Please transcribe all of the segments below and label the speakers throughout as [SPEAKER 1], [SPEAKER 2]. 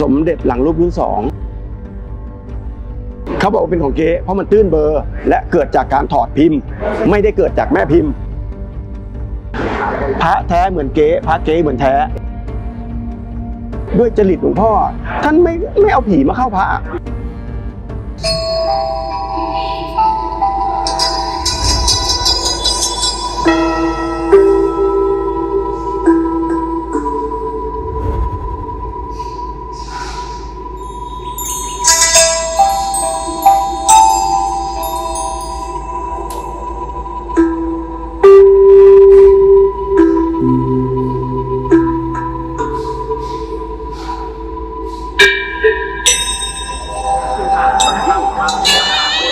[SPEAKER 1] สมเด็จหลังรูปรุ่นสองเขาบอกว่าเป็นของเก๊เพราะมันตื้นเบอร์ และเกิดจากการถอดพิมพ์ ไม่ได้เกิดจากแม่พิมพ์ พระแท้เหมือนเก๊พระเก๊เหมือนแท้ ด้วยจริตหลวงพ่อ ท่านไม่ไม่เอาผีมาเข้าพระ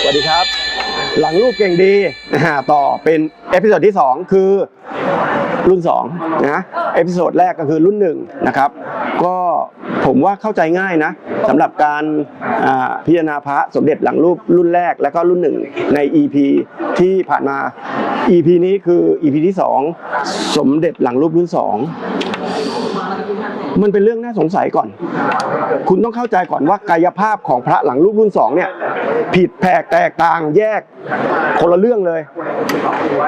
[SPEAKER 1] สวัสดีครับ หลังรูปเก่งดีอ่าต่อเป็นเอพิโซดที่ 2 คือรุ่น2นะเอพิโซดแรกก็คือรุ่น1นะครับ ก็ผมว่าเข้าใจง่ายนะสำหรับการพิจารณาพระสมเด็จหลังรูปรุ่นแรกและก็รุ่น1ใน EP ที่ผ่านมา EP นี้คือ EP ที่ 2 สมเด็จหลังรูปรุ่น2 มันเป็นเรื่องน่าสงสัยก่อน คุณต้องเข้าใจก่อนว่ากายภาพของพระหลังรูปรุ่นสองเนี่ยผิดแผกแตกต่างแยกคนละเรื่องเลย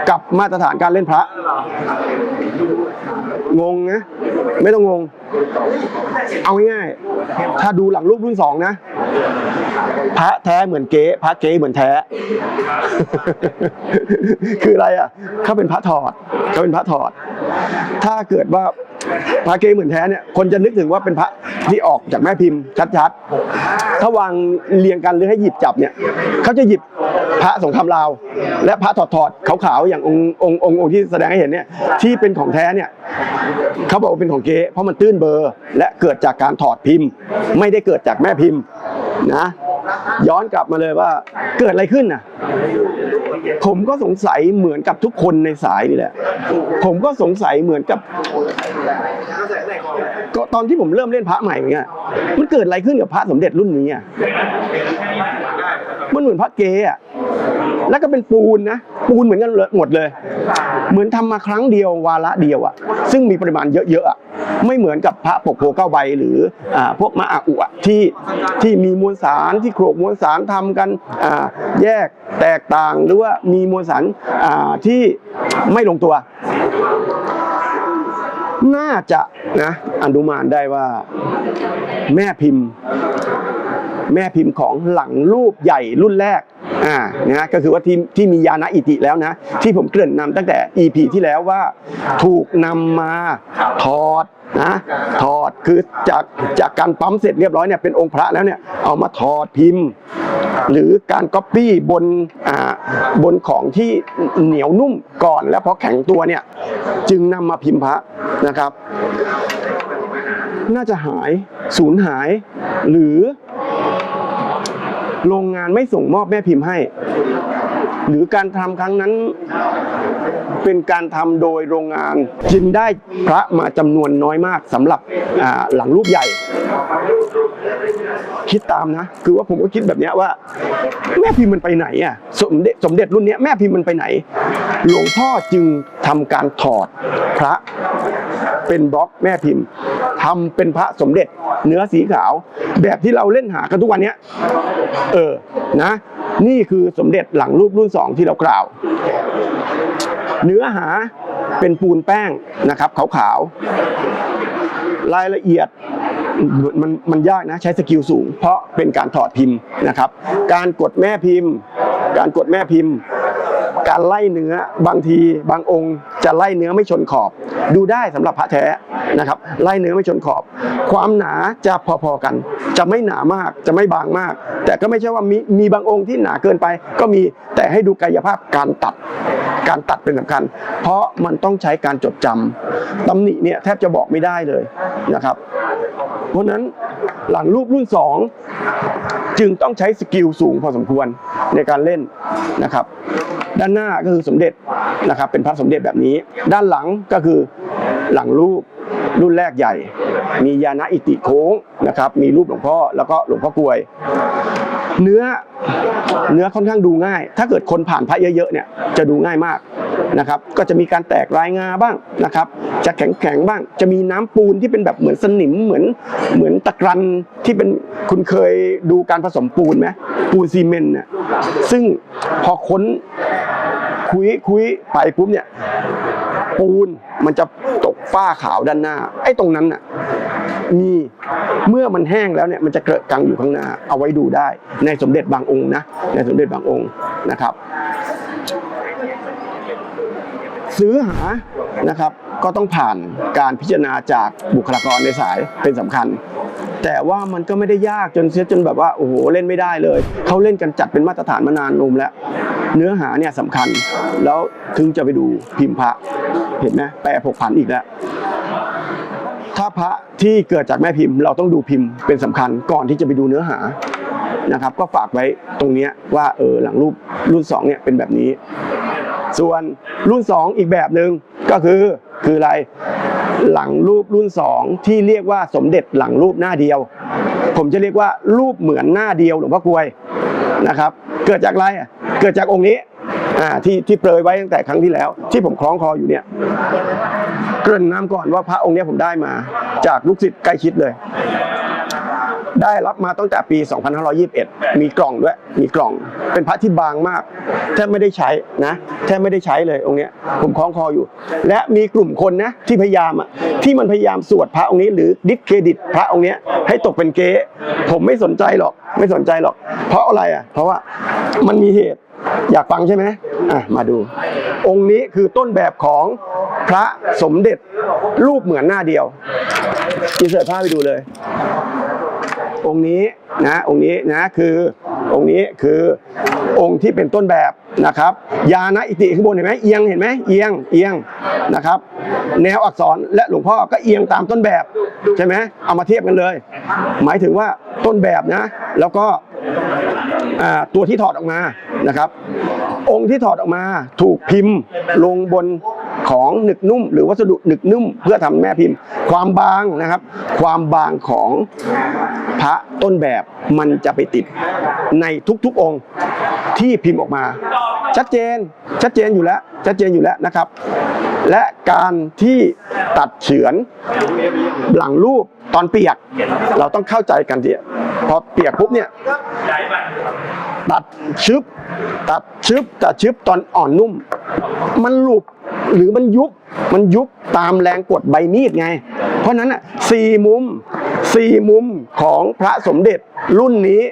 [SPEAKER 1] กับมาตรฐานการเล่นพระ งงนะไม่ต้องงง เอาง่ายๆถ้าดูหลังรูปรุ่นสองนะ พระแท้เหมือนเก๊พระเก๊เหมือนแท้ คืออะไรอะเขาเป็นพระถอดเขาเป็นพระถอด ถ้าเกิดว่าพระเก๊เหมือนแท้เนี่ยคนจะนึกถึงว่าเป็นพระที่ออกจากแม่พิมพ์ชัดๆ ถ้าวางเรียงกันหรือให้หยิบจับเนี่ยเขาจะหยิบพระสงครามลาว และพระถอดถอดขาวๆอย่างองค์องค์องค์องค์ที่แสดงให้เห็นเนี่ยที่เป็นของแท้เนี่ยเขาบอกว่าเป็นของเก๊เพราะมันตื้นเบอร์ และเกิดจากการถอดพิมพ์ ไม่ได้เกิดจากแม่พิมพ์นะ ย้อนกลับมาเลยว่าเกิดอะไรขึ้นน่ะ ผมก็สงสัยเหมือนกับทุกคนในสายนี่แหละ ผมก็สงสัยเหมือนกับก็ตอนที่ผมเริ่มเล่นพระใหม่เนี่ยมันเกิดอะไรขึ้นกับพระสมเด็จรุ่นนี้อะมันเหมือนพระเกอะแล้วก็เป็นปูนนะ ปูนเหมือนกันหมดเลย เหมือนทำมาครั้งเดียววาระเดียวอะซึ่งมีปริมาณเยอะๆอะไม่เหมือนกับพระปกโพเก้าใบหรืออ่าพวกมะอาอุอะที่ที่มีมวลสารที่โขลกมวลสารทำกันอ่าแยกแตกต่างหรือว่ามีมวลสารอ่าที่ไม่ลงตัว น่าจะนะอนุมานได้ว่าแม่พิมพ์ แม่พิมพ์ของหลังรูปใหญ่รุ่นแรก อ่านะก็คือว่าที่ที่มียานะอิติแล้วนะ ที่ผมเกริ่นนำตั้งแต่ EP ที่แล้วว่าถูกนำมาถอดนะถอดคือจากจากการปั๊มเสร็จเรียบร้อยเนี่ยเป็นองค์พระแล้วเนี่ยเอามาถอดพิมพ์ หรือการก๊อปปี้บนอ่าบนของที่เหนียวนุ่มก่อนแล้วพอแข็งตัวเนี่ยจึงนำมาพิมพ์พระนะครับ น่าจะหายสูญหายหรือ โรงงานไม่ส่งมอบแม่พิมพ์ให้ หรือการทำครั้งนั้นเป็นการทำโดยโรงงานจึงได้พระมาจำนวนน้อยมากสำหรับหลังรูปใหญ่ คิดตามนะ คือว่าผมก็คิดแบบนี้ว่า แม่พิมพ์มันไปไหนอะสมเด็จสมเด็จรุ่นนี้แม่พิมพ์มันไปไหน หลวงพ่อจึงทำการถอดพระเป็นบล็อกแม่พิมพ์ทำเป็นพระสมเด็จเนื้อสีขาว แบบที่เราเล่นหากันทุกวันนี้เออนะ นี่คือสมเด็จหลังรูปรุ่นสองที่เรากล่าว เนื้อหาเป็นปูนแป้งนะครับขาวๆรายละเอียดมันมันยากนะใช้สกิลสูง เพราะเป็นการถอดพิมพ์นะครับ การกดแม่พิมพ์ การกดแม่พิมพ์ การไล่เนื้อบางทีบางองค์จะไล่เนื้อไม่ชนขอบ ดูได้สำหรับพระแท้นะครับ ไล่เนื้อไม่ชนขอบ ความหนาจะพอๆกัน จะไม่หนามากจะไม่บางมาก แต่ก็ไม่ใช่ว่ามีมีบางองค์ที่หนาเกินไป ก็มีแต่ให้ดูกายภาพการตัด การตัดเป็นสำคัญ เพราะมันต้องใช้การจดจำตำหนิเนี่ยแทบจะบอกไม่ได้เลยนะครับ เพราะนั้น หลังรูปรุ่น 2 จึงต้องใช้สกิลสูงพอสมควรในการเล่นนะครับ ด้านหน้าก็คือสมเด็จนะครับเป็นพระสมเด็จแบบนี้ ด้านหลังก็คือหลังรูป รุ่นแรกใหญ่ มียานะอิติโค้งนะครับ มีรูปหลวงพ่อแล้วก็หลวงพ่อกลวย เนื้อเนื้อค่อนข้างดูง่าย ถ้าเกิดคนผ่านพระเยอะๆเนี่ยจะดูง่ายมากนะครับ ก็จะมีการแตกรายงาบ้างนะครับ จะแข็งๆบ้าง จะมีน้ำปูนที่เป็นแบบเหมือนสนิมเหมือนเหมือนตะกรันที่เป็นคุณเคยดูการผสมปูนไหมปูนซีเมนต์เนี่ยซึ่งพอค้นคุยคุยไปปุ๊บเนี่ยปูนมันจะ ฝ้าขาวด้านหน้า ไอ้ตรงนั้นน่ะมีเมื่อมันแห้งแล้วเนี่ยมันจะเกิดกังอยู่ข้างหน้า เอาไว้ดูได้ ในสมเด็จบางองค์นะในสมเด็จบางองค์นะครับ ซื้อหานะครับก็ต้องผ่านการพิจารณาจากบุคลากรในสายเป็นสำคัญ แต่ว่ามันก็ไม่ได้ยากจนเสียจนแบบว่าโอ้โหเล่นไม่ได้เลยเขาเล่นกันจัดเป็นมาตรฐานมานานนมแล้ว เนื้อหาเนี่ยสำคัญแล้วถึงจะไปดูพิมพ์พระ เห็นไหมแปรผกผันอีกแล้วถ้าพระที่เกิดจากแม่พิมพ์ เราต้องดูพิมพ์เป็นสำคัญก่อนที่จะไปดูเนื้อหานะครับ ก็ฝากไว้ตรงนี้ว่าเออหลังรูปรุ่นสองเนี่ยเป็นแบบนี้ ส่วนรุ่น 2 อีกแบบหนึ่งก็คือคืออะไรหลังรูปรุ่น 2 ที่เรียกว่าสมเด็จหลังรูปหน้าเดียว ผมจะเรียกว่ารูปเหมือนหน้าเดียวหลวงพ่อกลวยนะครับ เกิดจากอะไรเกิดจากองค์นี้ อ่าที่ที่เปรยไว้ตั้งแต่ครั้งที่แล้ว ที่ผมคล้องคออยู่เนี่ยเกริ่นน้ำก่อนว่าพระองค์เนี้ยผมได้มาจากลูกศิษย์ใกล้ชิดเลย ได้รับมาตั้งแต่ปี 2521 มีกล่องด้วย มีกล่อง เป็นพระที่บางมาก แทบไม่ได้ใช้นะ แทบไม่ได้ใช้เลยองค์เนี้ย ผมคล้องคออยู่ และมีกลุ่มคนนะที่พยายามอะ ที่มันพยายามสวดพระองค์นี้ หรือดิสเครดิตพระองค์เนี้ยให้ตกเป็นเก๊ผมไม่สนใจหรอก ไม่สนใจหรอก เพราะอะไรอะ เพราะว่ามันมีเหตุ อยากฟังใช่ไหมอะมาดู องค์นี้คือต้นแบบของพระสมเด็จรูปเหมือนหน้าเดียวอินเสิร์ตภาพไปดูเลย องค์นี้นะองค์นี้นะคือองค์นี้คือองค์ที่เป็นต้นแบบนะครับ ยานะอิติข้างบนเห็นไหมเอียงเห็นไหมเอียงเอียงนะครับ แนวอักษรและหลวงพ่อก็เอียงตามต้นแบบใช่ไหมเอามาเทียบกันเลย หมายถึงว่าต้นแบบนะ แล้วก็ ตัวที่ถอดออกมานะครับ องค์ที่ถอดออกมาถูกพิมพ์ลงบน ของหนึกนุ่ม หรือวัสดุหนึกนุ่ม เพื่อทำแม่พิมพ์ ความบางนะครับ ความบางของพระต้นแบบมันจะไปติดในทุกๆองค์ที่พิมพ์ออกมา ชัดเจนชัดเจนอยู่แล้วชัดเจนอยู่แล้วนะครับ และการที่ตัดเฉือนหลังรูปตอนเปียก เราต้องเข้าใจกันทีพอเปียกปุ๊บเนี่ย ตัดชึบ ตัดชึบตัดชึบตอนอ่อนนุ่ม มันหลุบหรือมันยุบมันยุบตามแรงกดใบมีดไง เพราะนั้นอะสี่มุมสี่มุมของพระสมเด็จรุ่นนี้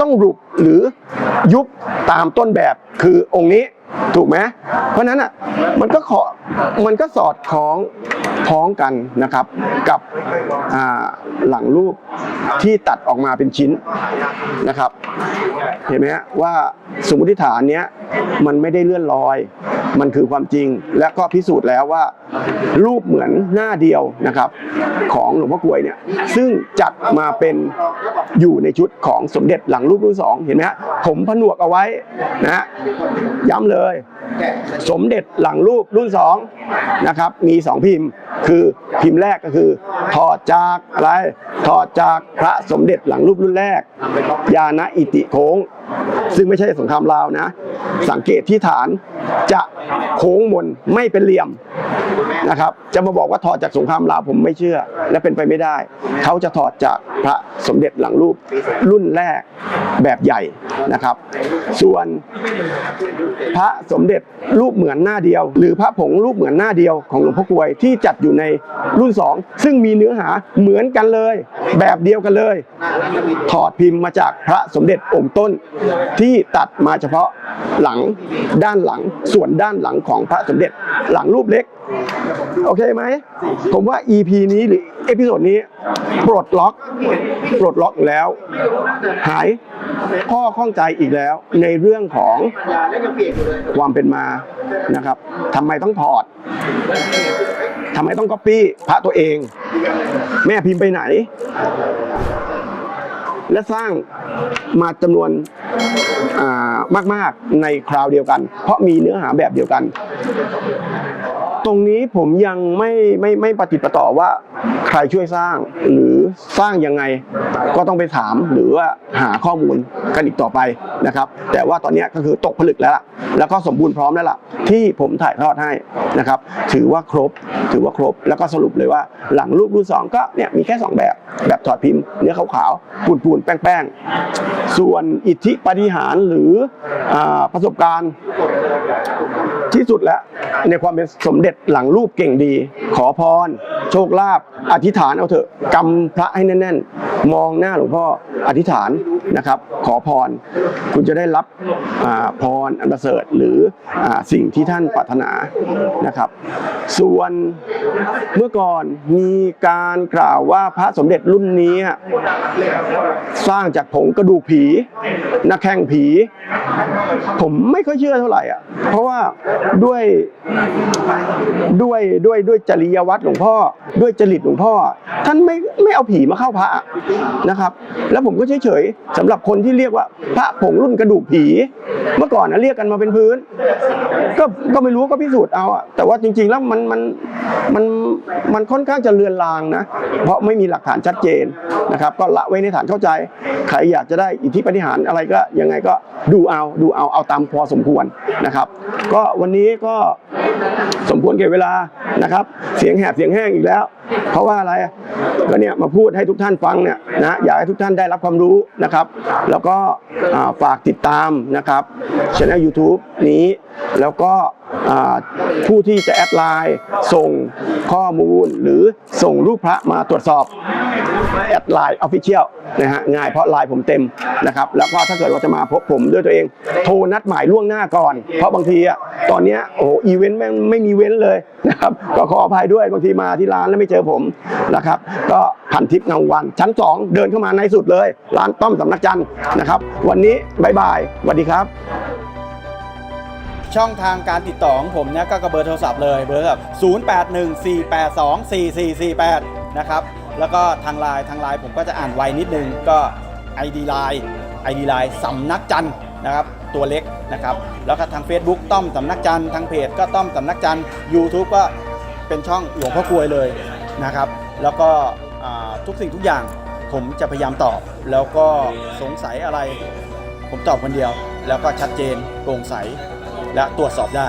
[SPEAKER 1] ต้องหลุบหรือยุบตามต้นแบบคือองค์นี้ถูกไหมเพราะนั้นอะมันก็ขอ มันก็สอดคล้องพ้องกันนะครับกับหลังรูปที่ตัดออกมาเป็นชิ้นนะครับ เห็นไหมฮะว่าสมมติฐานเนี้ยมันไม่ได้เลื่อนลอย มันคือความจริงและก็พิสูจน์แล้วว่า รูปเหมือนหน้าเดียวนะครับ ของหลวงพ่อกลวยเนี่ยซึ่งจัดมาเป็นอยู่ในชุดของสมเด็จหลังรูปรุ่นสองเห็นไหมฮะผมผนวกเอาไว้นะฮะย้ำเลย สมเด็จหลังรูปรุ่นสองนะครับมีสองพิมพ์คือพิมพ์แรกก็คือ ถอดจากอะไรถอดจากพระสมเด็จหลังรูปรุ่นแรก ยานะอิติโค้ง ซึ่งไม่ใช่สงครามลาวนะ สังเกตที่ฐานจะโค้งมนไม่เป็นเหลี่ยม นะครับ จะมาบอกว่าถอดจากสงครามลาวผมไม่เชื่อ และเป็นไปไม่ได้ เขาจะถอดจากพระสมเด็จหลังรูปรุ่นแรกแบบใหญ่นะครับ ส่วนพระสมเด็จรูปเหมือนหน้าเดียว หรือพระผงรูปเหมือนหน้าเดียวของหลวงพ่อกลวยที่จัดอยู่ในรุ่น 2 ซึ่งมีเนื้อหาเหมือนกันเลย แบบเดียวกันเลย ถอดพิมพ์มาจากพระสมเด็จองค์ต้นที่ตัดมาเฉพาะหลังด้านหลังส่วนด้านหลังของพระสมเด็จหลังรูปเล็ก โอเคไหม ผมว่า EP นี้หรือเอพิโซดนี้ ปลดล็อก ปลดล็อกแล้ว หายข้อข้องใจอีกแล้ว ในเรื่องของความเป็นมานะครับทำไมต้องถอดทำไมต้องก๊อปปี้พระตัวเอง แม่พิมพ์ไปไหน และสร้างมาจำนวนอ่ามาก ๆ ในคราวเดียวกัน เพราะมีเนื้อหาแบบเดียวกัน ตรงนี้ผมยังไม่ไม่ไม่ปฏิปต่อว่าใครช่วยสร้างหรือสร้างยังไงก็ต้องไปถามหรือว่าหาข้อมูลกันอีกต่อไปนะครับ แต่ว่าตอนนี้ก็คือตกผลึกแล้วล่ะแล้วก็สมบูรณ์พร้อมแล้วล่ะที่ผมถ่ายทอดให้นะครับ ถือว่าครบถือว่าครบแล้วก็สรุปเลยว่าหลังรูปรุ่นสองก็เนี่ยมีแค่สองแบบ แบบถอดพิมพ์เนื้อขาวๆปูนๆแป้งๆ ส่วนอิทธิปฏิหารหรืออาประสบการณ์ที่สุดแล้วในความเป็นสมเด็จหลังรูปเก่งดี ขอพร โชคลาภอธิษฐานเอาเถอะกำพระให้แน่น ๆ มองหน้าหลวงพ่ออธิษฐานนะครับ ขอพร คุณจะได้รับพรอันประเสริฐหรืออสิ่งที่ท่านปรารถนานะครับ ส่วนเมื่อก่อนมีการกล่าวว่าพระสมเด็จรุ่นนี้ สร้างจากผงกระดูกผีหน้าแข้งผี ผมไม่ค่อยเชื่อเท่าไหร่อะเพราะว่าด้วยด้วยด้วยด้วยจริยวัตรหลวงพ่อ ด้วยจริตหลวงพ่อ ท่านไม่ไม่เอาผีมาเข้าพระนะครับ แล้วผมก็เฉยเฉยสำหรับคนที่เรียกว่า พระผงรุ่นกระดูกผี เมื่อก่อนนะเรียกกันมาเป็นพื้น ก็ก็ไม่รู้ก็พิสูจน์เอาอะแต่ว่าจริง ๆ แล้วมันมันมันมันค่อนข้างจะเลือนลางนะเพราะไม่มีหลักฐานชัดเจนนะครับ ก็ละไว้ในฐานเข้าใจใครอยากจะได้อิทธิปฏิหารอะไรก็ยังไงก็ดูเอาดูเอาเอาตามพอสมควรนะครับ ก็วันนี้ก็สมควรเก็บเวลานะครับ เสียงแหบเสียงแห้งอีกแล้วเพราะว่าอะไรก็เนี่ยมาพูดให้ทุกท่านฟังเนี่ยนะอยากให้ทุกท่านได้รับความรู้นะครับ แล้วก็ฝากติดตามนะครับช anel YouTube นี้แล้วก็ผู้ที่จะแอดไลน์ส่งข้อมูลหรือส่งรูปพระมาตรวจสอบแอดไลน์ออฟฟิเชียลนะฮะง่ายเพราะไลน์ผมเต็มนะครับ แล้วก็ถ้าเกิดว่าจะมาพบผมด้วยตัวเอง โทรนัดหมายล่วงหน้าก่อน เพราะบางทีอะตอนเนี้ยโอ้โหอีเวนต์แม่งไม่มีเว้นเลย นะครับก็ขออภัยด้วยบางทีมาที่ร้านแล้วไม่เจอผมนะครับ ก็พันทิพย์เงาวัน ชั้น 2 เดินเข้ามาในสุดเลย ร้านต้อมสำนักจันทร์นะครับ วันนี้บายบายสวัสดีครับ
[SPEAKER 2] ช่องทางการติดต่อของผมเนี่ยก็กระเบอร์โทรศัพท์เลยเบอร์โทรศัพท์0814824448 นะครับ แล้วก็ทางไลน์ทางไลน์ผมก็จะอ่านไวนิดนึงก็ ID Line ID Line สำนักจันทร์นะครับ ตัวเล็กนะครับแล้วก็ทาง Facebook ต้อมสำนักจันทร์ทางเพจก็ต้อมสำนักจันทร์ YouTube ก็เป็นช่องหลวงพ่อกลวยเลยนะครับ แล้วก็ทุกสิ่งทุกอย่างผมจะพยายามตอบ แล้วก็สงสัยอะไร ผมตอบคนเดียว แล้วก็ชัดเจนโปร่งใสและตรวจสอบได้